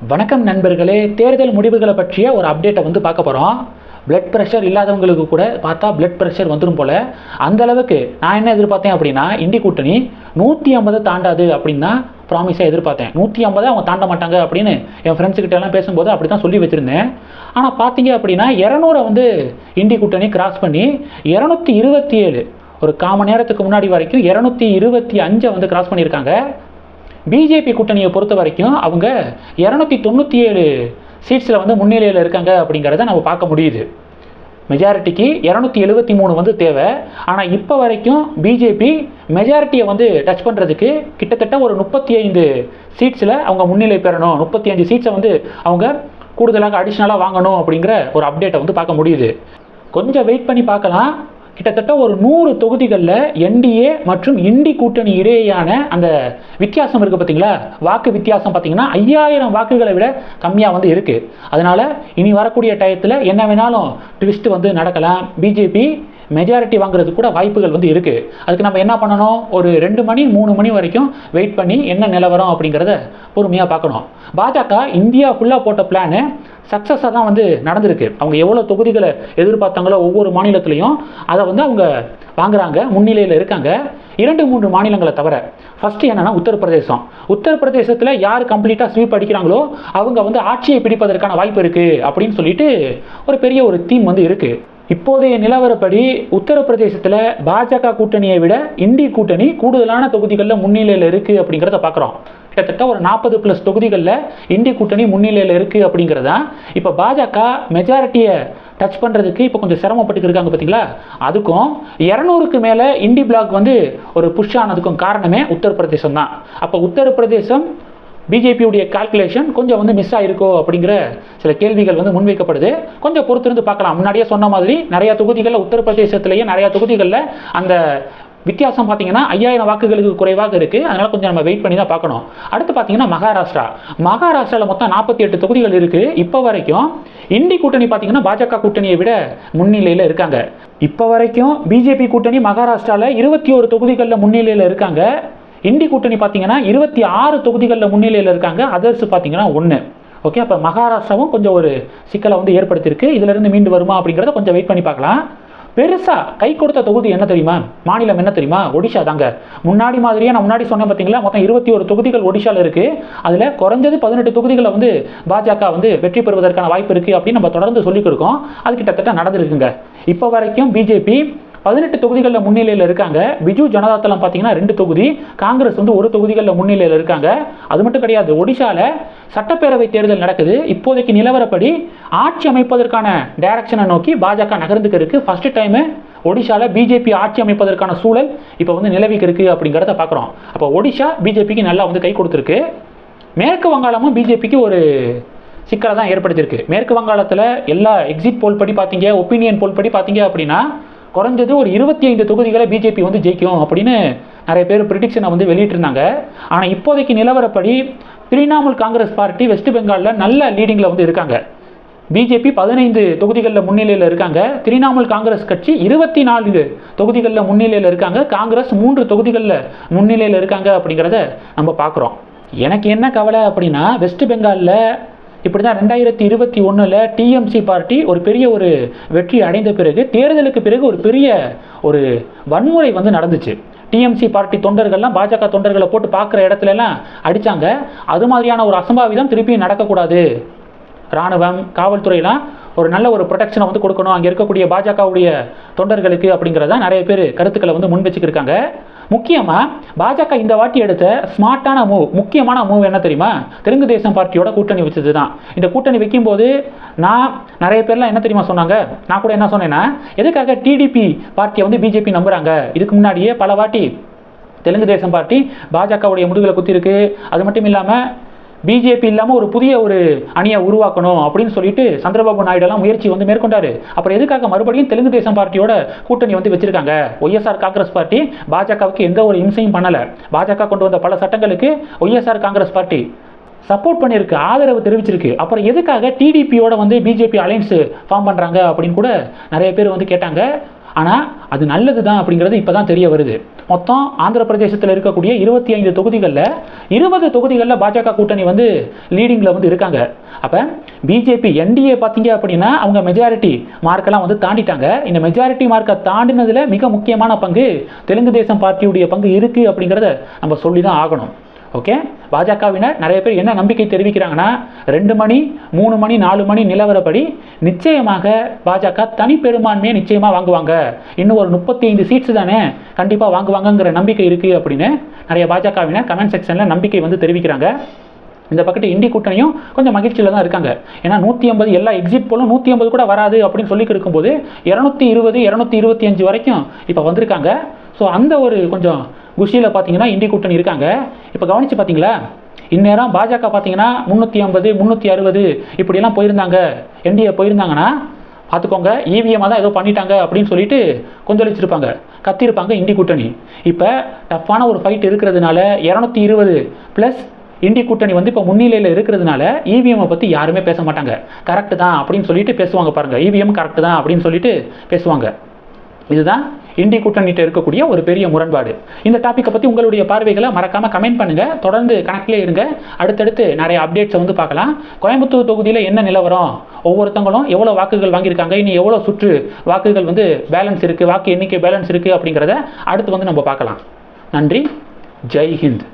வணக்கம் நண்பர்களே தேர்தல் முடிவுகளை பற்றிய ஒரு அப்டேட்டை வந்து பார்க்க போகிறோம் பிளட் ப்ரெஷர் இல்லாதவங்களுக்கு கூட பார்த்தா பிளட் ப்ரெஷர் வந்துடும் போல். அந்த அளவுக்கு நான் என்ன எதிர்பார்த்தேன் அப்படின்னா இந்தி கூட்டணி நூற்றி ஐம்பது தாண்டாது அப்படின்னு தான் ப்ராமிஸாக எதிர்பார்த்தேன். நூற்றி ஐம்பதை அவங்க தாண்ட மாட்டாங்க அப்படின்னு என் ஃப்ரெண்ட்ஸுக்கிட்ட எல்லாம் பேசும்போது அப்படி தான் சொல்லி வச்சுருந்தேன். ஆனால் பார்த்தீங்க அப்படின்னா இரநூறை வந்து இந்தி கூட்டணி கிராஸ் பண்ணி இரநூத்தி இருபத்தி ஏழு ஒரு காமணி நேரத்துக்கு முன்னாடி வரைக்கும் இரநூத்தி இருபத்தி அஞ்சை வந்து கிராஸ் பண்ணியிருக்காங்க. பிஜேபி கூட்டணியை பொறுத்த வரைக்கும் அவங்க இரநூத்தி தொண்ணூற்றி ஏழு சீட்ஸில் வந்து முன்னிலையில் இருக்காங்க அப்படிங்கிறத நம்ம பார்க்க முடியுது. மெஜாரிட்டிக்கு இரநூத்தி எழுபத்தி மூணு வந்து தேவை. ஆனால் இப்போ வரைக்கும் பிஜேபி மெஜாரிட்டியை வந்து டச் பண்ணுறதுக்கு கிட்டத்தட்ட ஒரு முப்பத்தி ஐந்து சீட்ஸில் அவங்க முன்னிலை பெறணும். முப்பத்தி அஞ்சு சீட்ஸை வந்து அவங்க கூடுதலாக அடிஷ்னலாக வாங்கணும் அப்படிங்கிற ஒரு அப்டேட்டை வந்து பார்க்க முடியுது. கொஞ்சம் வெயிட் பண்ணி பார்க்கலாம். கிட்டத்தட்ட ஒரு நூறு தொகுதிகளில் என்டிஏ மற்றும் இண்டி கூட்டணி இடையேயான அந்த வித்தியாசம் இருக்குது பார்த்தீங்களா வாக்கு வித்தியாசம் பார்த்தீங்கன்னா ஐயாயிரம் வாக்குகளை விட கம்மியாக வந்து இருக்குது அதனால் இனி வரக்கூடிய டயத்தில் என்ன வேணாலும் ட்விஸ்ட் வந்து நடக்கலாம். பிஜேபி மெஜாரிட்டி வாங்குறது கூட வாய்ப்புகள் வந்து இருக்குது அதுக்கு நம்ம என்ன பண்ணணும்? ஒரு ரெண்டு மணி மூணு மணி வரைக்கும் வெயிட் பண்ணி என்ன நிலவரம் அப்படிங்கிறத பொறுமையாக பார்க்கணும். பாஜக இந்தியா ஃபுல்லாக போட்ட பிளானு சக்ஸஸாக தான் வந்து நடந்திருக்கு. அவங்க எவ்வளோ தொகுதிகளை எதிர்பார்த்தாங்களோ ஒவ்வொரு மாநிலத்திலையும் அதை வந்து அவங்க வாங்குறாங்க முன்னிலையில் இருக்காங்க. இரண்டு மூன்று மாநிலங்களை தவிர ஃபஸ்ட்டு என்னென்னா உத்தரப்பிரதேசம். உத்தரப்பிரதேசத்தில் யார் கம்ப்ளீட்டாக ஸ்வீப் அடிக்கிறாங்களோ அவங்க வந்து ஆட்சியை பிடிப்பதற்கான வாய்ப்பு இருக்குது அப்படின்னு சொல்லிட்டு ஒரு பெரிய ஒரு தீம் வந்து இருக்குது இப்போதைய நிலவரப்படி உத்தரப்பிரதேசத்தில் பாஜக கூட்டணியை விட இந்தி கூட்டணி கூடுதலான தொகுதிகளில் முன்னிலையில் இருக்குது அப்படிங்கிறத பார்க்குறோம் கிட்டத்தட்ட ஒரு நாற்பது ப்ளஸ் தொகுதிகளில் இந்திய கூட்டணி முன்னிலையில் இருக்குது அப்படிங்கிறதா? இப்போ பாஜக மெஜாரிட்டியை டச் பண்ணுறதுக்கு இப்போ கொஞ்சம் சிரமப்பட்டு இருக்காங்க பார்த்தீங்களா அதுக்கும் இரநூறுக்கு மேலே இண்டி பிளாக் வந்து ஒரு புஷ் ஆனதுக்கும் காரணமே உத்தரப்பிரதேசம் தான். அப்போ உத்தரப்பிரதேசம் பிஜேபியுடைய கால்குலேஷன் கொஞ்சம் வந்து மிஸ் ஆயிருக்கோ அப்படிங்கிற சில கேள்விகள் வந்து முன்வைக்கப்படுது. கொஞ்சம் பொறுத்திருந்து பார்க்கலாம். முன்னாடியே சொன்ன மாதிரி நிறையா தொகுதிகளில் உத்தரப்பிரதேசத்துலேயே நிறையா தொகுதிகளில் அந்த வித்தியாசம் பார்த்தீங்கன்னா ஐயாயிரம் வாக்குகளுக்கு குறைவாக இருக்குது அதனால் கொஞ்சம் நம்ம வெயிட் பண்ணி தான் பார்க்கணும். அடுத்து பார்த்தீங்கன்னா மகாராஷ்டிரா. மகாராஷ்டிராவில் மொத்தம் நாற்பத்தி எட்டு தொகுதிகள் இருக்குது இப்போ வரைக்கும் இந்தி கூட்டணி பார்த்தீங்கன்னா பாஜக கூட்டணியை விட முன்னிலையில் இருக்காங்க. இப்போ வரைக்கும் பிஜேபி கூட்டணி மகாராஷ்டிராவில் இருபத்தி ஒரு தொகுதிகளில் முன்னிலையில் இருக்காங்க. இந்தி கூட்டணி பார்த்தீங்கன்னா இருபத்தி ஆறு தொகுதிகளில் முன்னிலையில் இருக்காங்க. அதர்ஸ் பார்த்தீங்கன்னா ஒன்று ஓகே அப்போ மகாராஷ்டிராவும் கொஞ்சம் ஒரு சிக்கலை வந்து ஏற்படுத்தியிருக்கு. இதிலிருந்து மீண்டு வருமா அப்படிங்கிறத கொஞ்சம் வெயிட் பண்ணி பார்க்கலாம். பெருசாக கை கொடுத்த தொகுதி என்ன தெரியுமா? மாநிலம் என்ன தெரியுமா? ஒடிஷா தாங்க. முன்னாடி மாதிரியே நான் முன்னாடி சொன்னேன் பார்த்தீங்களா மொத்தம் இருபத்தி ஒரு தொகுதிகள் ஒடிஷாவில் இருக்குது அதில் குறைஞ்சது பதினெட்டு தொகுதிகளை வந்து பாஜக வந்து வெற்றி பெறுவதற்கான வாய்ப்பு இருக்குது அப்படின்னு நம்ம தொடர்ந்து சொல்லிக் கொடுக்கோம். அது கிட்டத்தட்ட நடந்திருக்குங்க. இப்போ வரைக்கும் பிஜேபி பதினெட்டு தொகுதிகளில் முன்னிலையில் இருக்காங்க. பிஜு ஜனதா தளம் பார்த்தீங்கன்னா ரெண்டு தொகுதி காங்கிரஸ் வந்து ஒரு தொகுதிகளில் முன்னிலையில் இருக்காங்க. அது மட்டும் கிடையாது ஒடிஷாவில் சட்டப்பேரவை தேர்தல் நடக்குது. இப்போதைக்கு நிலவரப்படி ஆட்சி அமைப்பதற்கான டைரக்ஷனை நோக்கி பாஜக நகர்ந்துக்கு இருக்கு ஃபர்ஸ்ட் டைமு ஒடிஷாவில் பிஜேபி ஆட்சி அமைப்பதற்கான சூழல் இப்போ வந்து நிலவிக்கு இருக்குது அப்படிங்கிறத பார்க்குறோம் அப்போ ஒடிஷா பிஜேபிக்கு நல்லா வந்து கை கொடுத்துருக்கு. மேற்கு வங்காளமும் பிஜேபிக்கு ஒரு சிக்கலை தான் ஏற்படுத்தியிருக்கு. மேற்கு வங்காளத்தில் எல்லா எக்ஸிட் போல் படி பார்த்தீங்க ஒப்பீனியன் போல் படி பார்த்தீங்க அப்படின்னா குறைஞ்சது ஒரு இருபத்தி ஐந்து தொகுதிகளை பிஜேபி வந்து ஜெயிக்கும் அப்படின்னு நிறைய பேர் ப்ரிடிக்ஷனை வந்து வெளியிட்டிருந்தாங்க. ஆனால் இப்போதைக்கு நிலவரப்படி திரிணாமுல் காங்கிரஸ் பார்ட்டி வெஸ்ட் பெங்காலில் நல்ல லீடிங்கில் வந்து இருக்காங்க. பிஜேபி பதினைந்து தொகுதிகளில் முன்னிலையில் இருக்காங்க. திரிணாமுல் காங்கிரஸ் கட்சி இருபத்தி நான்கு தொகுதிகளில் முன்னிலையில் இருக்காங்க. காங்கிரஸ் மூன்று தொகுதிகளில் முன்னிலையில் இருக்காங்க அப்படிங்கிறத நம்ம பார்க்குறோம். எனக்கு என்ன கவலை அப்படின்னா வெஸ்ட் பெங்காலில் இப்படி தான் ரெண்டாயிரத்தி இருபத்தி ஒன்றில் டிஎம்சி பார்ட்டி ஒரு பெரிய ஒரு வெற்றி அடைந்த பிறகு தேர்தலுக்கு பிறகு ஒரு பெரிய ஒரு வன்முறை வந்து நடந்துச்சு. டிஎம்சி பார்ட்டி தொண்டர்கள்லாம் பாஜக தொண்டர்களை போட்டு பார்க்குற இடத்துலலாம் அடித்தாங்க அது மாதிரியான ஒரு அசம்பாவிதம் திருப்பியும் நடக்கக்கூடாது. இராணுவம் காவல்துறையெல்லாம் ஒரு நல்ல ஒரு ப்ரொடெக்ஷனை வந்து கொடுக்கணும். அங்கே இருக்கக்கூடிய பாஜகவுடைய தொண்டர்களுக்கு அப்படிங்கிறத நிறைய பேர் கருத்துக்களை வந்து முன் வச்சுக்கிருக்காங்க. முக்கியமாக பாஜக இந்த வாட்டி எடுத்த ஸ்மார்ட்டான மூவ் முக்கியமான மூவ் என்ன தெரியுமா? தெலுங்கு தேசம் பார்ட்டியோட கூட்டணி வச்சது தான் இந்த கூட்டணி வைக்கும்போது நான் நிறைய பேர்லாம் என்ன தெரியுமா சொன்னாங்க? நான் கூட என்ன சொன்னேன்னா எதுக்காக டிடிபி பார்ட்டியை வந்து பிஜேபி நம்புகிறாங்க இதுக்கு முன்னாடியே பல வாட்டி தெலுங்கு தேசம் பார்ட்டி பாஜகவுடைய முதுகில் குத்திருக்கு அது மட்டும் இல்லாமல் பிஜேபி இல்லாமல் ஒரு புதிய ஒரு அணியை உருவாக்கணும் அப்படின்னு சொல்லிட்டு சந்திரபாபு நாயுடெல்லாம் முயற்சி வந்து மேற்கொண்டாரு. அப்புறம் எதுக்காக மறுபடியும் தெலுங்கு தேசம் பார்ட்டியோட கூட்டணி வந்து வச்சிருக்காங்க? ஒய்எஸ்ஆர் காங்கிரஸ் பார்ட்டி பாஜகவுக்கு எந்த ஒரு இம்சையும் பண்ணலை. பாஜக கொண்டு வந்த பல சட்டங்களுக்கு ஒய்எஸ்ஆர் காங்கிரஸ் பார்ட்டி சப்போர்ட் பண்ணியிருக்கு ஆதரவு தெரிவிச்சிருக்கு. அப்புறம் எதுக்காக டிடிபியோட வந்து பிஜேபி அலைன்ஸ் ஃபார்ம் பண்ணுறாங்க அப்படின்னு கூட நிறைய பேர் வந்து கேட்டாங்க. ஆனால் அது நல்லது தான் அப்படிங்கிறது இப்போ தான் தெரிய வருது. மொத்தம் ஆந்திர பிரதேசத்தில் இருக்கக்கூடிய இருபத்தி ஐந்து தொகுதிகளில் இருபது தொகுதிகளில் பாஜக கூட்டணி வந்து லீடிங்கில் வந்து இருக்காங்க. அப்போ பிஜேபி என்டிஏ பார்த்தீங்க அப்படின்னா அவங்க மெஜாரிட்டி மார்க்கெல்லாம் வந்து தாண்டிட்டாங்க. இந்த மெஜாரிட்டி மார்க்கை தாண்டினதில் மிக முக்கியமான பங்கு தெலுங்கு தேசம் பார்ட்டியுடைய பங்கு இருக்குது அப்படிங்கிறத நம்ம சொல்லி தான் ஆகணும். ஓகே பாஜகவினர் நிறைய பேர் என்ன நம்பிக்கை தெரிவிக்கிறாங்கன்னா ரெண்டு மணி மூணு மணி நாலு மணி நிலவரப்படி நிச்சயமாக பாஜக தனி பெரும்பான்மையை நிச்சயமாக வாங்குவாங்க. இன்னும் ஒரு முப்பத்தி ஐந்து சீட்ஸ் தானே கண்டிப்பாக வாங்குவாங்கங்கிற நம்பிக்கை இருக்குது அப்படின்னு நிறைய பாஜகவினர் கமெண்ட் செக்ஷனில் நம்பிக்கை வந்து தெரிவிக்கிறாங்க. இந்த பக்கத்து இந்தி கூட்டணியும் கொஞ்சம் மகிழ்ச்சியில் தான் இருக்காங்க. ஏன்னா நூற்றி ஐம்பது எல்லா எக்ஸிட் போலும் நூற்றி ஐம்பது கூட வராது அப்படின்னு சொல்லி இருக்கும்போது இரநூத்தி இருபது இரநூத்தி இருபத்தி அஞ்சு வரைக்கும் இப்போ வந்திருக்காங்க. ஸோ அந்த ஒரு கொஞ்சம் குஷியில் பார்த்தீங்கன்னா இந்திய கூட்டணி இருக்காங்க. இப்போ கவனித்து பார்த்தீங்களா இந்நேரம் பாஜக பார்த்தீங்கன்னா முந்நூற்றி ஐம்பது முந்நூற்றி அறுபது இப்படியெல்லாம் போயிருந்தாங்க. என்டிஏ போயிருந்தாங்கன்னா பார்த்துக்கோங்க இவிஎம்மாக தான் ஏதோ பண்ணிட்டாங்க அப்படின்னு சொல்லிட்டு கொந்தளிச்சிருப்பாங்க. கத்திருப்பாங்க இந்தி கூட்டணி. இப்போ டஃப்பான ஒரு ஃபைட் இருக்கிறதுனால இரநூத்தி இருபது ப்ளஸ் இந்தி கூட்டணி வந்து இப்போ முன்னிலையில் இருக்கிறதுனால இவிஎம்மை பற்றி யாருமே பேச மாட்டாங்க. கரெக்டு தான் அப்படின்னு சொல்லிட்டு பேசுவாங்க பாருங்கள் இவிஎம் கரெக்டு தான் அப்படின்னு சொல்லிட்டு பேசுவாங்க. இதுதான் இந்தி கூட்டணிகிட்ட இருக்கக்கூடிய ஒரு பெரிய முரண்பாடு. இந்த டாப்பிக்கை பற்றி உங்களுடைய பார்வைகளை மறக்காமல் கமெண்ட் பண்ணுங்கள் தொடர்ந்து கணக்கிலே இருங்க. அடுத்தடுத்து நிறைய அப்டேட்ஸை வந்து பார்க்கலாம். கோயம்புத்தூர் தொகுதியில் என்ன நிலவரம்? ஒவ்வொருத்தங்களும் எவ்வளோ வாக்குகள் வாங்கியிருக்காங்க? இனி எவ்வளோ சுற்று வாக்குகள் வந்து பேலன்ஸ் இருக்குது வாக்கு எண்ணிக்கை பேலன்ஸ் இருக்குது அப்படிங்கிறத அடுத்து வந்து நம்ம பார்க்கலாம். நன்றி. ஜெய் ஹிந்த்.